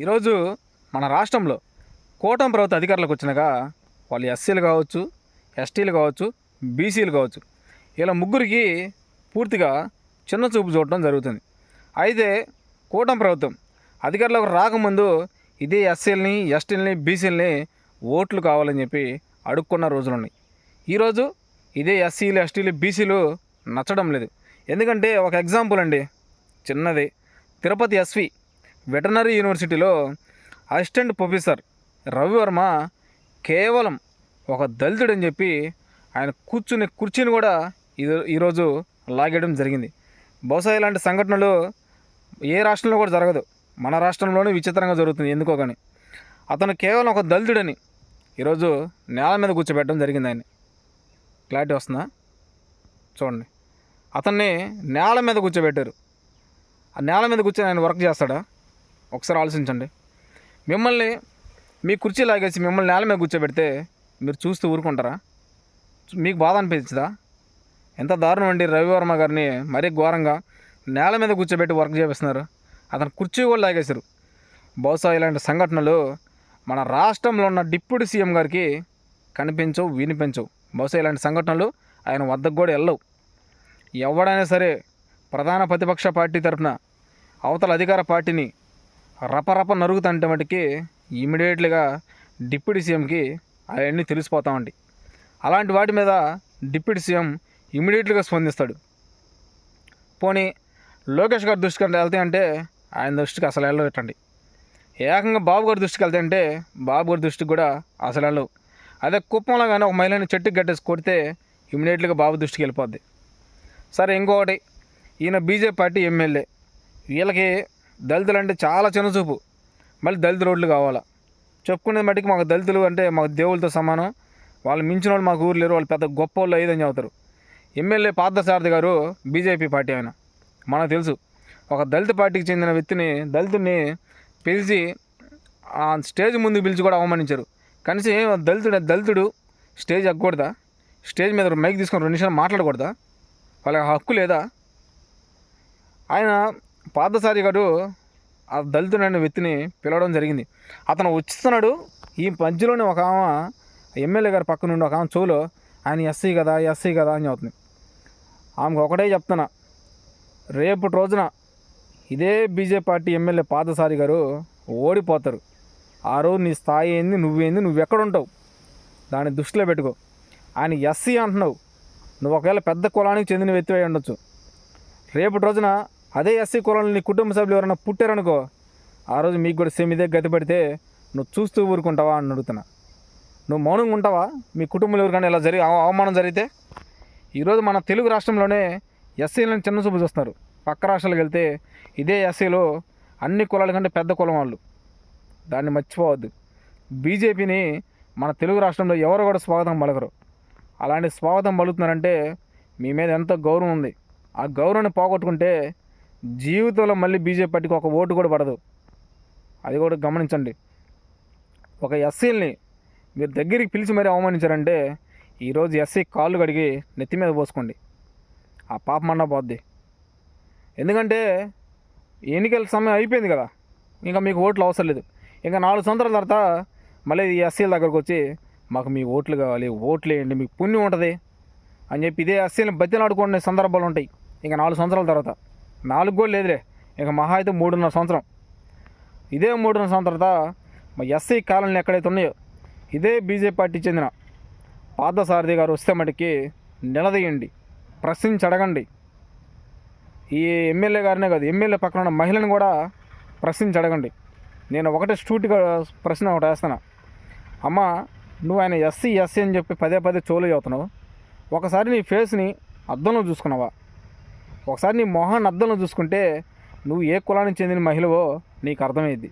ఈరోజు మన రాష్ట్రంలో కూటమి ప్రభుత్వ అధికారులకు వచ్చినాక వాళ్ళు ఎస్సీలు కావచ్చు ఎస్టీలు కావచ్చు బీసీలు కావచ్చు ఇలా ముగ్గురికి పూర్తిగా చిన్న చూపు చూడటం జరుగుతుంది. అయితే కూటమి ప్రభుత్వం అధికారులకు రాకముందు ఇదే ఎస్సీలని ఎస్టీలని బీసీలని ఓట్లు కావాలని చెప్పి అడుక్కున్న రోజులు ఉన్నాయి. ఈరోజు ఇదే ఎస్సీలు ఎస్టీలు బీసీలు నచ్చడం లేదు. ఎందుకంటే ఒక ఎగ్జాంపుల్ అండి. చిన్నది. తిరుపతి ఎస్వి వెటనరీ యూనివర్సిటీలో అసిస్టెంట్ ప్రొఫెసర్ రవివర్మ కేవలం ఒక దళితుడని చెప్పి ఆయన కూర్చునే కుర్చీని కూడా ఈరోజు లాగేయడం జరిగింది. బహుశా ఇలాంటి సంఘటనలు ఏ రాష్ట్రంలో కూడా జరగదు. మన రాష్ట్రంలోనే విచిత్రంగా జరుగుతుంది ఎందుకో కానీ అతను కేవలం ఒక దళితుడని ఈరోజు నేల మీద కూర్చోబెట్టడం జరిగింది ఆయన క్లారిటీ వస్తుందా? చూడండి. అతన్ని నేల మీద కూర్చోబెట్టారు. ఆ నేల మీద కూర్చొని ఆయన వర్క్ చేస్తాడా? ఒకసారి ఆలోచించండి. మిమ్మల్ని మీ కుర్చీ లాగేసి మిమ్మల్ని నేల మీద కూర్చోబెడితే మీరు చూస్తూ ఊరుకుంటారా? మీకు బాధ అనిపించదా? ఎంత దారుణం అండి రవివర్మ గారిని మరీ ఘోరంగా నేల మీద కూర్చోబెట్టి వర్క్ చేపిస్తున్నారు. అతను కుర్చీ కూడా లాగేశారు. బహుశా ఇలాంటి సంఘటనలు మన రాష్ట్రంలో ఉన్న డిప్యూటీ సీఎం గారికి కనిపించవు వినిపించవు. బహుశా ఇలాంటి సంఘటనలు ఆయన వద్దకు కూడా వెళ్ళవు. ఎవడైనా సరే ప్రధాన ప్రతిపక్ష పార్టీ తరఫున అవతల అధికార పార్టీని రపరప నరుగుతుంటే మటుకి ఇమీడియట్లీగా డిప్యూటీ సీఎంకి అవన్నీ తెలిసిపోతామండి అలాంటి వాటి మీద డిప్యూటీ సీఎం ఇమీడియట్లీగా స్పందిస్తాడు. పోనీ లోకేష్ గారి దృష్టికి వెళ్తే అంటే ఆయన దృష్టికి అసలు వెళ్ళబెట్టండి ఏకంగా బాబు గారి దృష్టికి వెళ్తే అంటే బాబు గారి దృష్టికి కూడా అసలు వెళ్ళవు. అదే కుప్పంలో కానీ ఒక మహిళని చెట్టుకి గట్టేసి కొడితే ఇమీడియట్లీగా బాబు దృష్టికి వెళ్ళిపోద్ది. సరే ఇంకొకటి ఈయన బీజేపీ పార్టీ ఎమ్మెల్యే. వీళ్ళకి దళితులు అంటే చాలా చిన్నచూపు. మళ్ళీ దళిత రోడ్లు కావాలా. చెప్పుకునే మట్టికి మాకు దళితులు అంటే మాకు దేవుళ్ళతో సమానం. వాళ్ళు మించిన వాళ్ళు మాకు ఊరు లేరు వాళ్ళు పెద్ద గొప్ప వాళ్ళు అయ్యేదని చెబుతారు. ఎమ్మెల్యే పార్థసారథి గారు బీజేపీ పార్టీ ఆయన. మనకు తెలుసు. ఒక దళిత పార్టీకి చెందిన వ్యక్తిని దళితుడిని పిలిచి ఆ స్టేజ్ ముందు పిలిచి కూడా అవమానించారు. కనీసం ఏం దళితుడు దళితుడు స్టేజ్ ఎక్కకూడదా స్టేజ్ మీద మైక్ తీసుకొని రెండు నిమిషాలు మాట్లాడకూడదా? వాళ్ళకి హక్కు లేదా? ఆయన పాదసారి గారు ఆ దళితుడైన వ్యక్తిని పిలవడం జరిగింది. అతను వచ్చిస్తున్నాడు. ఈ మధ్యలోనే ఒక ఆమె ఎమ్మెల్యే గారి పక్క నుండి ఒక ఆమె చెవులో ఆయన ఎస్సీ కదా ఎస్సీ కదా అని చెబుతుంది. ఆమెకు ఒకటే చెప్తున్నా. రేపటి రోజున ఇదే బీజేపీ పార్టీ ఎమ్మెల్యే పాదసారి గారు ఓడిపోతారు. ఆ రోజు నీ స్థాయి ఏంది నువ్వేంది నువ్వు ఎక్కడ ఉంటావు దాన్ని దృష్టిలో పెట్టుకో. ఆయన ఎస్సీ అంటున్నావు. నువ్వు ఒకవేళ పెద్ద కులానికి చెందిన వ్యక్తి అయి ఉండొచ్చు. రేపటి రోజున అదే ఎస్సీ కులంలో నీ కుటుంబ సభ్యులు ఎవరైనా పుట్టారనుకో ఆ రోజు మీకు కూడా సేమ్ ఇదే గతి పడితే నువ్వు చూస్తూ ఊరుకుంటావా అని అడుగుతున్నా. నువ్వు మౌనంగా ఉంటావా? మీ కుటుంబంలో ఎవరికైనా ఇలా జరిగి అవమానం జరిగితే? ఈరోజు మన తెలుగు రాష్ట్రంలోనే ఎస్సీలను చిన్న చూపు చూస్తున్నారు. పక్క రాష్ట్రాలకు వెళ్తే ఇదే ఎస్సీలో అన్ని కులాల కంటే పెద్ద కులం వాళ్ళు. దాన్ని మర్చిపోవద్దు. బీజేపీని మన తెలుగు రాష్ట్రంలో ఎవరు కూడా స్వాగతం పలకరు. అలాంటి స్వాగతం పలుకుతున్నారంటే మీ మీద ఎంతో గౌరవం ఉంది. ఆ గౌరవాన్ని పోగొట్టుకుంటే జీవితంలో మళ్ళీ బీజేపీ పార్టీకి ఒక ఓటు కూడా పడదు. అది కూడా గమనించండి. ఒక ఎస్సీల్ని మీరు దగ్గరికి పిలిచి మరీ అవమానించారంటే ఈరోజు ఎస్సీ కాళ్ళు కడిగి నెత్తి మీద పోసుకోండి. ఆ పాపమన్నా పోద్ది. ఎందుకంటే ఎన్నికల సమయం అయిపోయింది కదా. ఇంకా మీకు ఓట్లు అవసరం లేదు. ఇంకా నాలుగు సంవత్సరాల తర్వాత మళ్ళీ ఈ ఎస్సీల దగ్గరకు వచ్చి మాకు మీ ఓట్లు కావాలి ఓట్లు వేయండి మీకు పుణ్యం ఉంటుంది అని చెప్పి ఇదే ఎస్సీలను బతిలాడుకునే సందర్భాలు ఉంటాయి. ఇంకా నాలుగు సంవత్సరాల తర్వాత నాలుగు కూడా లేదులే. ఇంకా మహా అయితే మూడున్నర సంవత్సరం. ఇదే మూడున్నర సంవత్సరం తర్వాత మా ఎస్సీ కాలనీలు ఎక్కడైతే ఉన్నాయో ఇదే బీజేపీ పార్టీ చెందిన పార్థసారథి గారు వస్తే మటుకి నిలదీయండి. ప్రశ్నించి అడగండి. ఈ ఎమ్మెల్యే గారినే కాదు ఎమ్మెల్యే పక్కన ఉన్న మహిళను కూడా ప్రశ్నించి అడగండి. నేను ఒకటే స్టూట్గా ప్రశ్న ఒకటి వేస్తాను. అమ్మ నువ్వు ఆయన ఎస్సీ ఎస్సీ అని చెప్పి పదే పదే చోలు చదువుతున్నావు ఒకసారి నీ ఫేస్ని అద్దంలో చూసుకున్నావా? ఒకసారి నీ మొహాన్ని అద్దంలో చూసుకుంటే నువ్వు ఏ కులానికి చెందిన మహిళవో నీకు అర్థమైద్ది.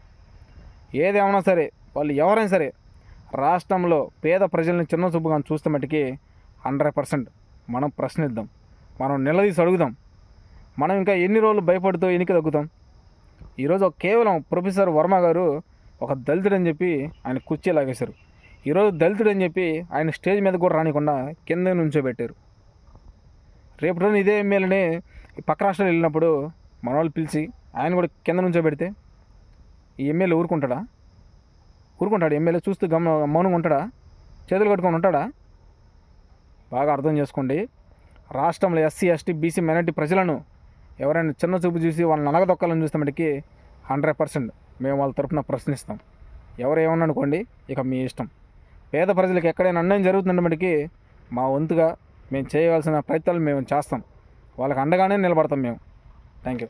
ఏదేమైనా సరే వాళ్ళు ఎవరైనా సరే రాష్ట్రంలో పేద ప్రజల్ని చిన్న చూపుగా చూస్తే మటుకి హండ్రెడ్ పర్సెంట్ మనం ప్రశ్నిద్దాం. మనం నిలదీసి అడుగుదాం. మనం ఇంకా ఎన్ని రోజులు భయపడుతూ ఎన్నిక తగ్గుతాం? ఈరోజు కేవలం ప్రొఫెసర్ వర్మ గారు ఒక దళితుడని చెప్పి ఆయన కుర్చీ లాగేశారు. ఈరోజు దళితుడు అని చెప్పి ఆయన స్టేజ్ మీద కూడా రానికుండా కింద నుంచోబెట్టారు. రేపు రోజు ఇదే ఎమ్మెల్యేని పక్క రాష్ట్రాలు వెళ్ళినప్పుడు మన వాళ్ళు పిలిచి ఆయన కూడా కింద నుంచో పెడితే ఈ ఎమ్మెల్యే ఊరుకుంటాడా? ఊరుకుంటాడు. ఎమ్మెల్యే చూస్తూ గమ మౌనంగా ఉంటాడా? చేతులు కట్టుకొని ఉంటాడా? బాగా అర్థం చేసుకోండి. రాష్ట్రంలో ఎస్సీ ఎస్టీ బీసీ మైనార్టీ ప్రజలను ఎవరైనా చిన్న చూపు చూసి వాళ్ళని అనగదొక్కాలని చూస్తే మటుకి హండ్రెడ్ పర్సెంట్ మేము వాళ్ళ తరఫున ప్రశ్నిస్తాం. ఎవరు ఏమన్నా అనుకోండి ఇక మీ ఇష్టం. పేద ప్రజలకు ఎక్కడైనా అన్యాయం జరుగుతుందంటే మటుకి మా వంతుగా మేము చేయవలసిన ప్రయత్నాలు మేము చేస్తాం. వాళ్ళకి అండగానే నిలబడతాం మేము. Thank you